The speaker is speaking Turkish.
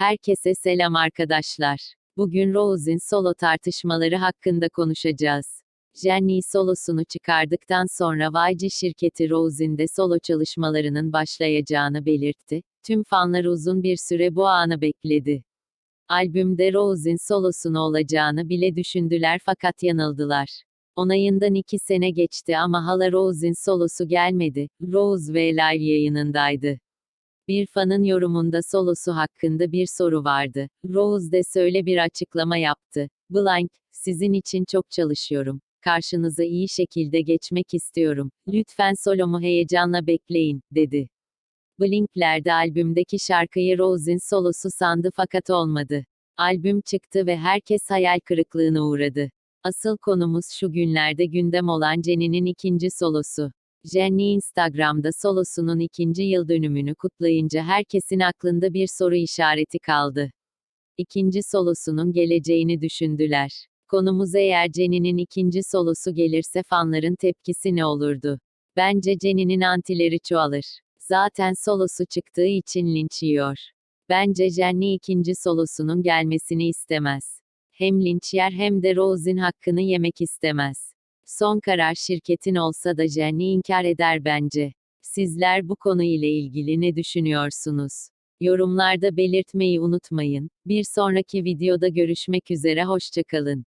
Herkese selam arkadaşlar. Bugün Rose'in solo tartışmaları hakkında konuşacağız. Jenny solosunu çıkardıktan sonra YG şirketi Rose'in de solo çalışmalarının başlayacağını belirtti. Tüm fanlar uzun bir süre bu anı bekledi. Albümde Rose'in solosunu olacağını bile düşündüler fakat yanıldılar. Onayından iki sene geçti ama hala Rose'in solosu gelmedi. Rose ve live yayınındaydı. Bir fanın yorumunda solosu hakkında bir soru vardı. Rose de söyle bir açıklama yaptı. Blank, sizin için çok çalışıyorum. Karşınıza iyi şekilde geçmek istiyorum. Lütfen solomu heyecanla bekleyin, dedi. Blink'ler de albümdeki şarkıyı Rose'in solosu sandı fakat olmadı. Albüm çıktı ve herkes hayal kırıklığına uğradı. Asıl konumuz şu günlerde gündem olan Jenny'nin ikinci solosu. Jenny Instagram'da solosunun ikinci yıl dönümünü kutlayınca herkesin aklında bir soru işareti kaldı. İkinci solosunun geleceğini düşündüler. Konumuz eğer Jenny'nin ikinci solosu gelirse fanların tepkisi ne olurdu? Bence Jenny'nin antileri çoğalır. Zaten solosu çıktığı için linç yiyor. Bence Jenny ikinci solosunun gelmesini istemez. Hem linç yer hem de Rose'in hakkını yemek istemez. Son karar şirketin olsa da Jenny inkar eder bence. Sizler bu konu ile ilgili ne düşünüyorsunuz? Yorumlarda belirtmeyi unutmayın. Bir sonraki videoda görüşmek üzere hoşçakalın.